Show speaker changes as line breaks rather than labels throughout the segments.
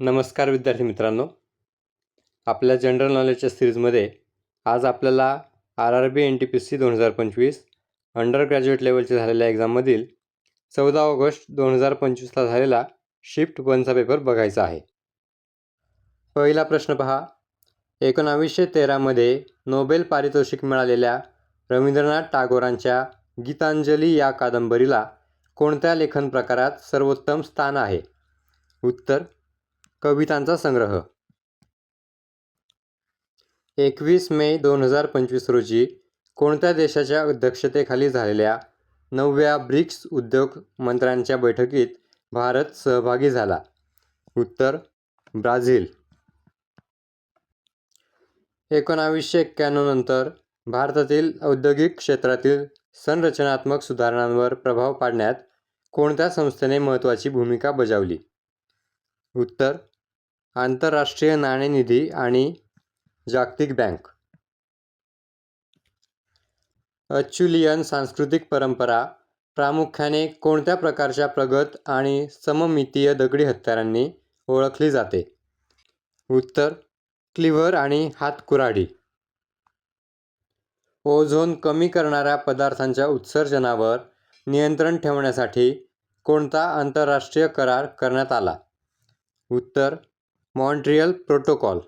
नमस्कार विद्यार्थी मित्रांनो. आपल्या जनरल नॉलेजच्या सिरीजमध्ये आज आपल्याला R R B N T P C दोन हजार पंचवीस अंडर ग्रॅज्युएट लेवलच्या झालेल्या एक्झाममधील चौदा ऑगस्ट दोन हजार पंचवीसला झालेला शिफ्ट वनचा पेपर बघायचा आहे. पहिला प्रश्न पहा. एकोणावीसशे तेरामध्ये नोबेल पारितोषिक मिळालेल्या रवींद्रनाथ टागोरांच्या गीतांजली या कादंबरीला कोणत्या लेखन प्रकारात सर्वोत्तम स्थान आहे? उत्तर कवितांचा संग्रह. एकवीस मे दोन हजार पंचवीस रोजी कोणत्या देशाच्या अध्यक्षतेखाली झालेल्या नवव्या ब्रिक्स उद्योग मंत्र्यांच्या बैठकीत भारत सहभागी झाला? उत्तर ब्राझील. एकोणावीसशे एक्क्याण्णव नंतर भारतातील औद्योगिक क्षेत्रातील संरचनात्मक सुधारणांवर प्रभाव पाडण्यात कोणत्या संस्थेने महत्त्वाची भूमिका बजावली? उत्तर आंतरराष्ट्रीय नाणेनिधी आणि जागतिक बँक. अच्युलियन सांस्कृतिक परंपरा प्रामुख्याने कोणत्या प्रकारच्या प्रगत आणि सममितीय दगडी हत्यारांनी ओळखली जाते? उत्तर क्लिव्हर आणि हातकुराडी. ओझोन कमी करणाऱ्या पदार्थांच्या उत्सर्जनावर नियंत्रण ठेवण्यासाठी कोणता आंतरराष्ट्रीय करार करण्यात आला? उत्तर मॉन्ट्रियल प्रोटोकॉल.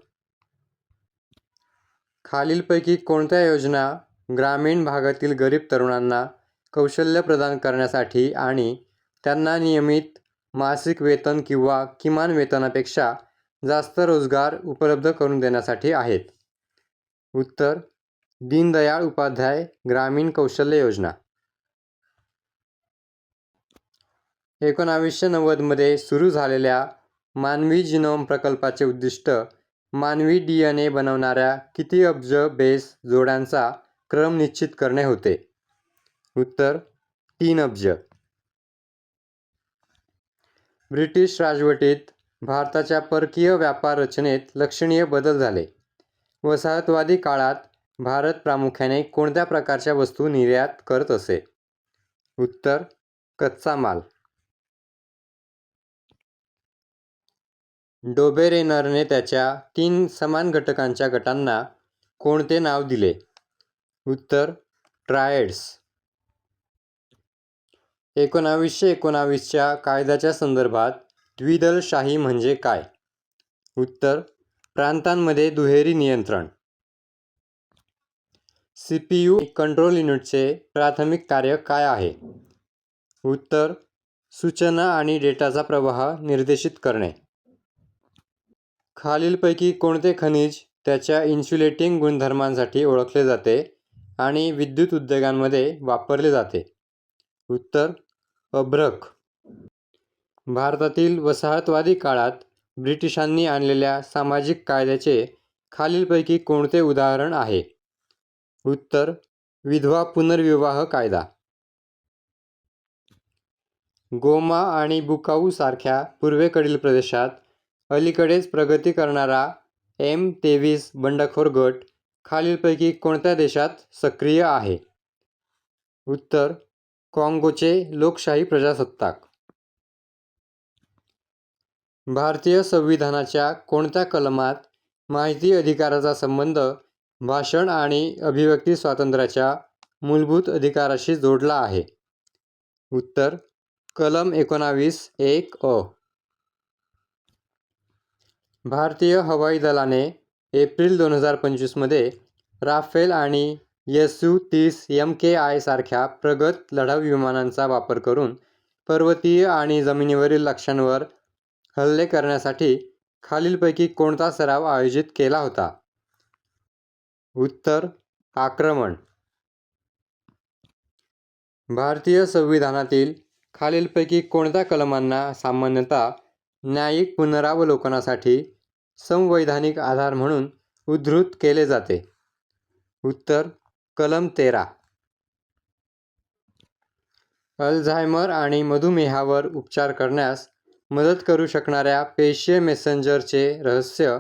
खालीलपैकी कोणत्या योजना ग्रामीण भागातील गरीब तरुणांना कौशल्य प्रदान करण्यासाठी आणि त्यांना नियमित मासिक वेतन किंवा किमान वेतनापेक्षा जास्त रोजगार उपलब्ध करून देण्यासाठी आहेत? उत्तर दीनदयाळ उपाध्याय ग्रामीण कौशल्य योजना. एकोणावीसशे नव्वदमध्ये सुरू झालेल्या मानवी जिनोम प्रकल्पाचे उद्दिष्ट मानवी डी एन ए बनवणाऱ्या किती अब्ज बेस जोड्यांचा क्रम निश्चित करणे होते? उत्तर तीन अब्ज. ब्रिटिश राजवटीत भारताच्या परकीय व्यापार रचनेत लक्षणीय बदल झाले. वसाहतवादी काळात भारत प्रामुख्याने कोणत्या प्रकारच्या वस्तू निर्यात करत असे? उत्तर कच्चा माल. डोबेरेनरने त्याच्या तीन समान घटकांच्या गटांना कोणते नाव दिले? उत्तर ट्रायड्स. एकोणावीसशे एकोणावीसच्या कायद्याच्या संदर्भात द्विदलशाही म्हणजे काय? उत्तर प्रांतांमध्ये दुहेरी नियंत्रण. सी पी यू कंट्रोल युनिटचे प्राथमिक कार्य काय आहे? उत्तर सूचना आणि डेटाचा प्रवाह निर्देशित करणे. खालीलपैकी कोणते खनिज त्याच्या इन्सुलेटिंग गुणधर्मांसाठी ओळखले जाते आणि विद्युत उद्योगांमध्ये वापरले जाते? उत्तर अभ्रक. भारतातील वसाहतवादी काळात ब्रिटिशांनी आणलेल्या सामाजिक कायद्याचे खालीलपैकी कोणते उदाहरण आहे? उत्तर विधवा पुनर्विवाह कायदा. गोमा आणि बुकाऊ सारख्या पूर्वेकडील प्रदेशात अलीकडेच प्रगती करणारा एम तेवीस बंडखोर गट खालीलपैकी कोणत्या देशात सक्रिय आहे? उत्तर काँगोचे लोकशाही प्रजासत्ताक. भारतीय संविधानाच्या कोणत्या कलमात माहिती अधिकाराचा संबंध भाषण आणि अभिव्यक्ती स्वातंत्र्याच्या मूलभूत अधिकाराशी जोडला आहे? उत्तर कलम एकोणावीस एक अ. भारतीय हवाई दलाने एप्रिल दोन हजार पंचवीसमध्ये राफेल आणि यसू तीस एम के आयसारख्या प्रगत लढाऊ विमानांचा वापर करून पर्वतीय आणि जमिनीवरील लक्ष्यांवर हल्ले करण्यासाठी खालीलपैकी कोणता सराव आयोजित केला होता? उत्तर आक्रमण. भारतीय संविधानातील खालीलपैकी कोणत्या कलमांना सामान्यतः न्यायिक पुनरावलोकनासाठी संवैधानिक आधार म्हणून उद्धृत केले जाते. उत्तर कलम तेरा. अल्झायमर आणि मधुमेहावर उपचार करण्यास मदत करू शकणाऱ्या पेशे मेसेंजरचे रहस्य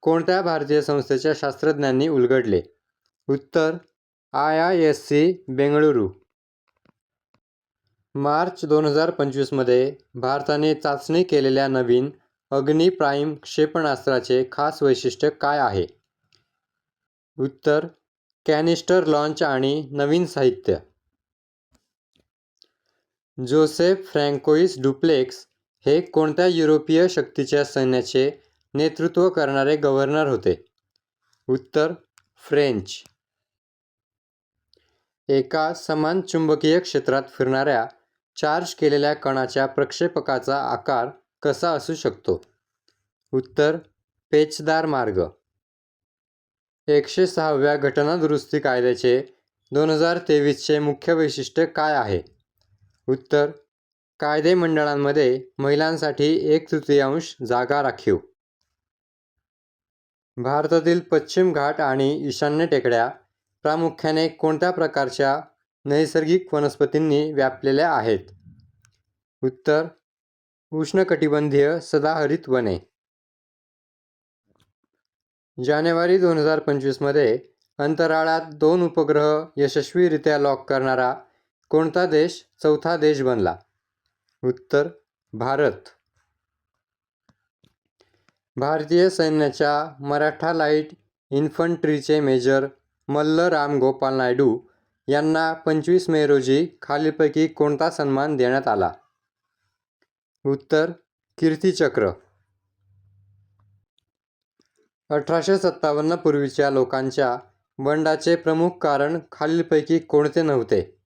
कोणत्या भारतीय संस्थेच्या शास्त्रज्ञांनी उलगडले? उत्तर I I S C Bengaluru. March दोन हजार पंचवीसमध्ये भारताने चाचणी केलेल्या नवीन अग्नी प्राईम क्षेपणास्त्राचे खास वैशिष्ट्य काय आहे? उत्तर कॅनिस्टर लॉन्च आणि नवीन साहित्य. जोसेफ फ्रँकोइस डुप्लेक्स हे कोणत्या युरोपीय शक्तीच्या सैन्याचे नेतृत्व करणारे गव्हर्नर होते? उत्तर फ्रेंच. एका समान चुंबकीय क्षेत्रात फिरणाऱ्या चार्ज केलेल्या कणाच्या प्रक्षेपकाचा आकार कसा असू शकतो? उत्तर पेचदार मार्ग. एकशे सहाव्या घटनादुरुस्ती कायद्याचे दोन हजार तेवीसचे मुख्य वैशिष्ट्य काय आहे? उत्तर कायदे मंडळांमध्ये महिलांसाठी एक तृतीयांश जागा राखीव. भारतातील पश्चिम घाट आणि ईशान्य टेकड्या प्रामुख्याने कोणत्या प्रकारच्या नैसर्गिक वनस्पतींनी व्यापलेल्या आहेत. उत्तर उष्णकटिबंधीय सदाहरित वने. जानेवारी दोन हजार पंचवीसमध्ये अंतराळात दोन उपग्रह यशस्वीरित्या लॉक करणारा कोणता देश चौथा देश बनला? उत्तर भारत. भारतीय सैन्याच्या मराठा लाइट इन्फंट्रीचे मेजर मल्ल राम गोपाल नायडू यांना पंचवीस मे रोजी खालीलपैकी कोणता सन्मान देण्यात आला? उत्तर कीर्तिचक्र अठराशे सत्तावन्न पूर्वीच्या लोकांच्या बंडाचे प्रमुख कारण खालीलपैकी कोणते नव्हते?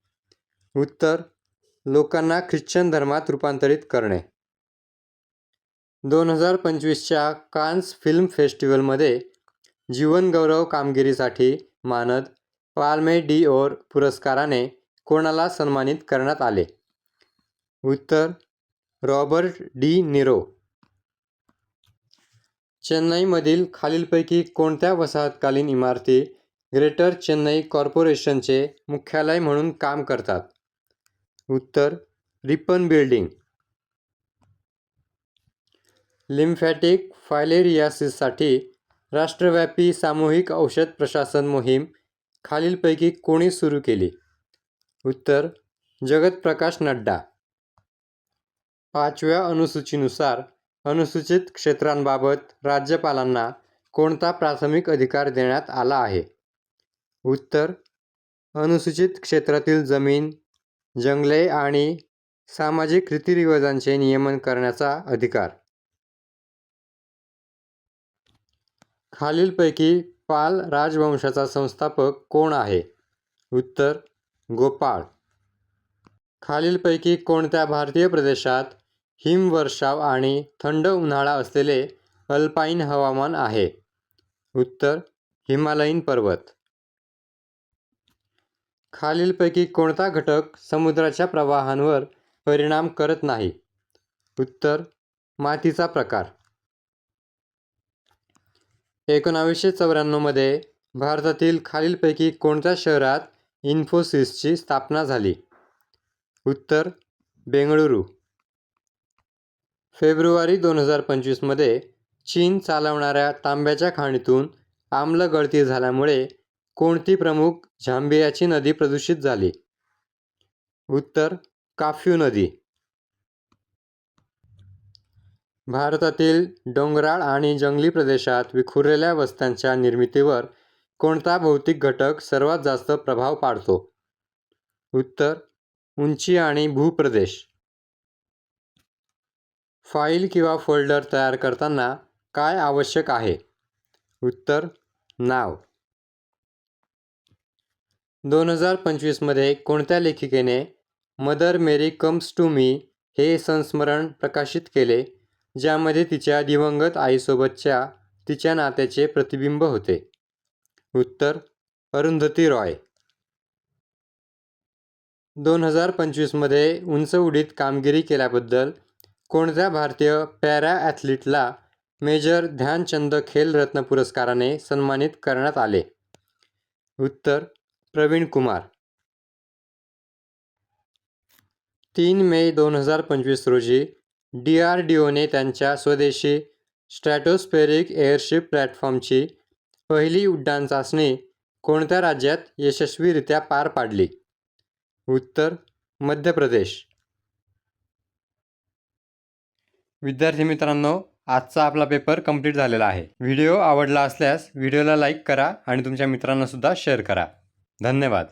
उत्तर लोकांना ख्रिश्चन धर्मात रूपांतरित करणे. दोन हजार पंचवीसच्या कान्स फिल्म फेस्टिवलमध्ये जीवनगौरव कामगिरीसाठी मानद पाल्मे डी ओर पुरस्काराने कोणाला सन्मानित करण्यात आले? उत्तर रॉबर्ट डी निरो. चेन्नईमधील खालीलपैकी कोणत्या वसाहतकालीन इमारती ग्रेटर चेन्नई कॉर्पोरेशनचे मुख्यालय म्हणून काम करतात? उत्तर रिपन बिल्डिंग. लिम्फॅटिक फायलेरियासिससाठी राष्ट्रव्यापी सामूहिक औषध प्रशासन मोहीम खालीलपैकी कोणी सुरू केली? उत्तर जगतप्रकाश नड्डा. पाचव्या अनुसूचीनुसार अनुसूचित क्षेत्रांबाबत राज्यपालांना कोणता प्राथमिक अधिकार देण्यात आला आहे? उत्तर अनुसूचित क्षेत्रातील जमीन जंगले आणि सामाजिक रीतिरिवाजांचे नियमन करण्याचा अधिकार. खालीलपैकी पाल राजवंशाचा संस्थापक कोण आहे? उत्तर गोपाळ. खालीलपैकी कोणत्या भारतीय प्रदेशात हिमवर्षाव आणि थंड उन्हाळा असलेले अल्पाईन हवामान आहे? उत्तर हिमालयीन पर्वत. खालीलपैकी कोणता घटक समुद्राच्या प्रवाहांवर परिणाम करत नाही? उत्तर मातीचा प्रकार. एकोणावीसशे चौऱ्याण्णवमध्ये भारतातील खालीलपैकी कोणत्या शहरात इन्फोसिसची स्थापना झाली? उत्तर बेंगळुरू. फेब्रुवारी दोन हजार पंचवीसमध्ये चीन चालवणाऱ्या तांब्याच्या खाणीतून आम्ल गळती झाल्यामुळे कोणती प्रमुख झांबियाची नदी प्रदूषित झाली? उत्तर काफ्यू नदी. भारतातील डोंगराळ आणि जंगली प्रदेशात विखुरलेल्या वस्त्यांच्या निर्मितीवर कोणता भौतिक घटक सर्वात जास्त प्रभाव पाडतो? उत्तर उंची आणि भूप्रदेश. फाईल किंवा फोल्डर तयार करताना काय आवश्यक आहे? उत्तर नाव. दोन हजार पंचवीसमध्ये कोणत्या लेखिकेने mother Mary comes to me हे संस्मरण प्रकाशित केले? ज्यामध्ये तिच्या दिवंगत आईसोबतच्या तिच्या नात्याचे प्रतिबिंब होते. उत्तर अरुंधती रॉय. दोन हजार पंचवीसमध्ये उंच उडीत कामगिरी केल्याबद्दल कोणत्या भारतीय पॅरा ॲथलीटला मेजर ध्यानचंद खेलरत्न पुरस्काराने सन्मानित करण्यात आले? उत्तर प्रवीण कुमार. तीन मे दोन हजार पंचवीस रोजी डी आर डी ओने त्यांच्या स्वदेशी स्ट्रॅटोस्फेरिक एअरशिप प्लॅटफॉर्मची पहिली उड्डाण चाचणी कोणत्या राज्यात यशस्वीरित्या पार पाडली? उत्तर मध्य प्रदेश. विद्यार्थी मित्रांनो आजचा आपला पेपर कंप्लीट झालेला आहे. व्हिडिओ आवडला असल्यास व्हिडिओला लाईक करा आणि तुमच्या मित्रांनासुद्धा शेअर करा. धन्यवाद.